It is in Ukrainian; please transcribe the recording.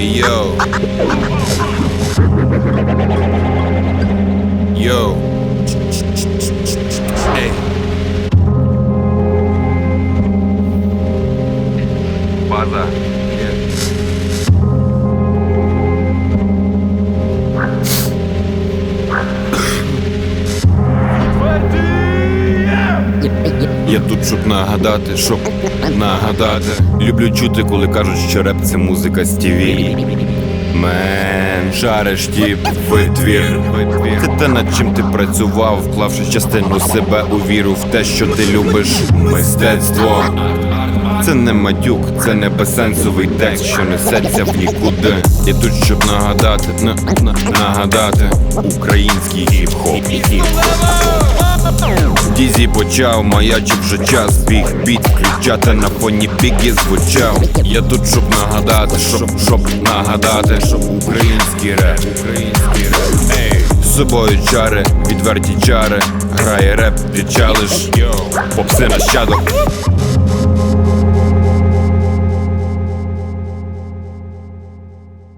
Ей, йоу. Йоу. Ей. База. Я тут, щоб нагадати, щоб нагадати. Люблю чути, коли кажуть, що реп це музика ТВ. Мен, шариш тіп, витвір. Це те, над чим ти працював, вклавши частину себе у віру в те, що ти любиш. Мистецтво. Це не матюк, це не безсенсовий текст, що несеться в нікуди. Я тут, щоб нагадати, на, на, нагадати український хіп-хоп. Дізі почав, маячив вже час Біг біт включати на фоні бігі звучав. Я тут, щоб нагадати, щоб, щоб нагадати, щоб український реп, український реп. Ей, з собою чари, відверті чари Грає реп, пічалиш Попси нащадок